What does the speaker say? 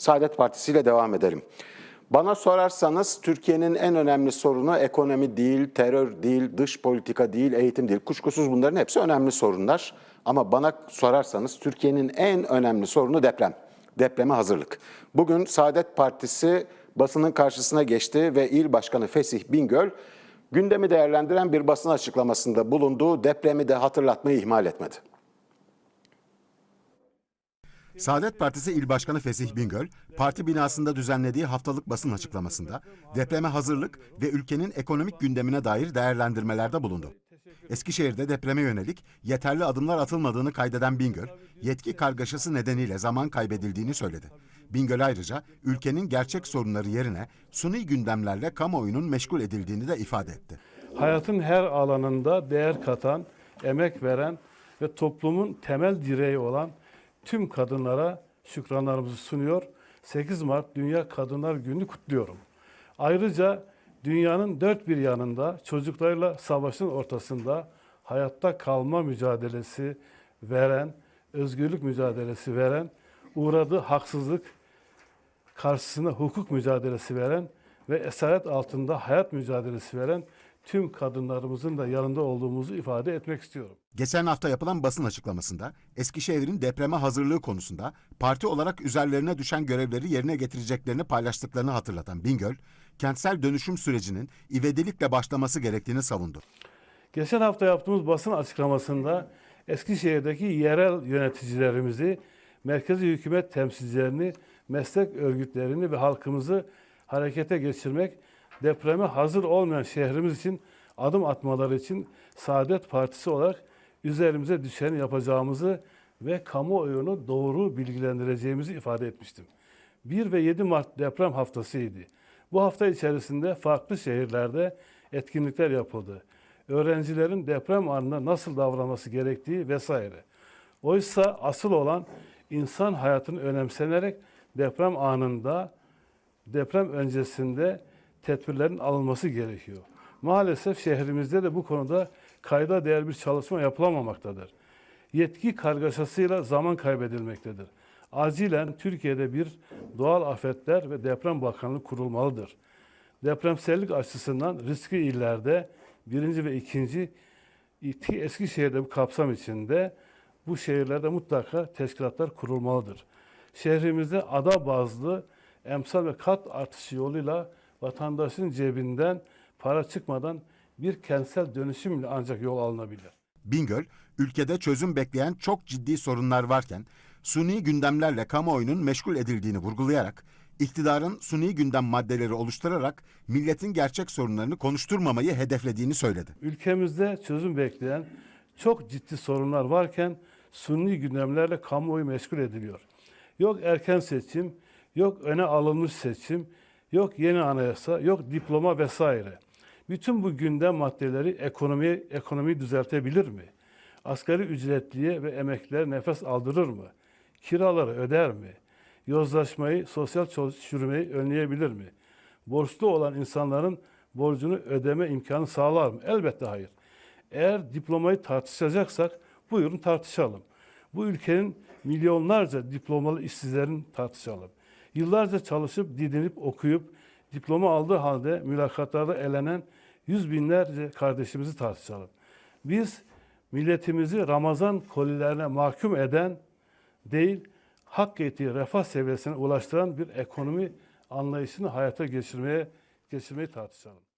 Saadet Partisi ile devam edelim. Bana sorarsanız Türkiye'nin en önemli sorunu ekonomi değil, terör değil, dış politika değil, eğitim değil. Kuşkusuz bunların hepsi önemli sorunlar. Ama bana sorarsanız Türkiye'nin en önemli sorunu deprem. Depreme hazırlık. Bugün Saadet Partisi basının karşısına geçti ve İl Başkanı Fesih Bingöl gündemi değerlendiren bir basın açıklamasında bulunduğu depremi de hatırlatmayı ihmal etmedi. Saadet Partisi İl Başkanı Fesih Bingöl, parti binasında düzenlediği haftalık basın açıklamasında depreme hazırlık ve ülkenin ekonomik gündemine dair değerlendirmelerde bulundu. Eskişehir'de depreme yönelik yeterli adımlar atılmadığını kaydeden Bingöl, yetki kargaşası nedeniyle zaman kaybedildiğini söyledi. Bingöl ayrıca ülkenin gerçek sorunları yerine suni gündemlerle kamuoyunun meşgul edildiğini de ifade etti. hayatın her alanında değer katan, emek veren ve toplumun temel direği olan tüm kadınlara şükranlarımızı sunuyor. 8 Mart Dünya Kadınlar Günü kutluyorum. Ayrıca dünyanın dört bir yanında çocuklarla savaşın ortasında hayatta kalma mücadelesi veren, özgürlük mücadelesi veren, uğradığı haksızlık karşısında hukuk mücadelesi veren ve esaret altında hayat mücadelesi veren tüm kadınlarımızın da yanında olduğumuzu ifade etmek istiyorum. Geçen hafta yapılan basın açıklamasında Eskişehir'in depreme hazırlığı konusunda parti olarak üzerlerine düşen görevleri yerine getireceklerini paylaştıklarını hatırlatan Bingöl, kentsel dönüşüm sürecinin ivedilikle başlaması gerektiğini savundu. Geçen hafta yaptığımız basın açıklamasında Eskişehir'deki yerel yöneticilerimizi, merkezi hükümet temsilcilerini, meslek örgütlerini ve halkımızı harekete geçirmek, depreme hazır olmayan şehrimiz için adım atmaları için Saadet Partisi olarak üzerimize düşeni yapacağımızı ve kamuoyunu doğru bilgilendireceğimizi ifade etmiştim. 1 ve 7 Mart deprem haftasıydı. Bu hafta içerisinde farklı şehirlerde etkinlikler yapıldı. Öğrencilerin deprem anında nasıl davranması gerektiği vesaire. Oysa asıl olan insan hayatını önemsenerek deprem anında, deprem öncesinde tedbirlerin alınması gerekiyor. Maalesef şehrimizde de bu konuda kayda değer bir çalışma yapılamamaktadır. Yetki kargaşasıyla zaman kaybedilmektedir. Acilen Türkiye'de bir doğal afetler ve deprem bakanlığı kurulmalıdır. Depremsellik açısından riskli illerde birinci ve ikinci iki Eskişehir'de bu kapsam içinde bu şehirlerde mutlaka teşkilatlar kurulmalıdır. Şehrimizde ada bazlı emsal ve kat artışı yoluyla vatandaşın cebinden para çıkmadan bir kentsel dönüşümle ancak yol alınabilir. Bingöl, ülkede çözüm bekleyen çok ciddi sorunlar varken suni gündemlerle kamuoyunun meşgul edildiğini vurgulayarak iktidarın suni gündem maddeleri oluşturarak milletin gerçek sorunlarını konuşturmamayı hedeflediğini söyledi. Ülkemizde çözüm bekleyen çok ciddi sorunlar varken sunni gündemlerle kamuoyu meşgul ediliyor. Yok erken seçim, yok öne alınmış seçim, yok yeni anayasa, yok diploma vesaire. Bütün bu gündem maddeleri ekonomiyi, ekonomiyi düzeltebilir mi? Asgari ücretliye ve emekliler nefes aldırır mı? Kiraları öder mi? Yozlaşmayı, sosyal çürümeyi önleyebilir mi? Borçlu olan insanların borcunu ödeme imkanı sağlar mı? Elbette hayır. Eğer diplomayı tartışacaksak buyurun tartışalım. Bu ülkenin milyonlarca diplomalı işsizlerin tartışalım. Yıllarca çalışıp, didinip, okuyup, diploma aldığı halde mülakatlarda elenen yüz binlerce kardeşimizi tartışalım. Biz milletimizi Ramazan kolilerine mahkum eden değil, hak ettiği refah seviyesine ulaştıran bir ekonomi anlayışını hayata geçirmeye geçirmeyi tartışalım.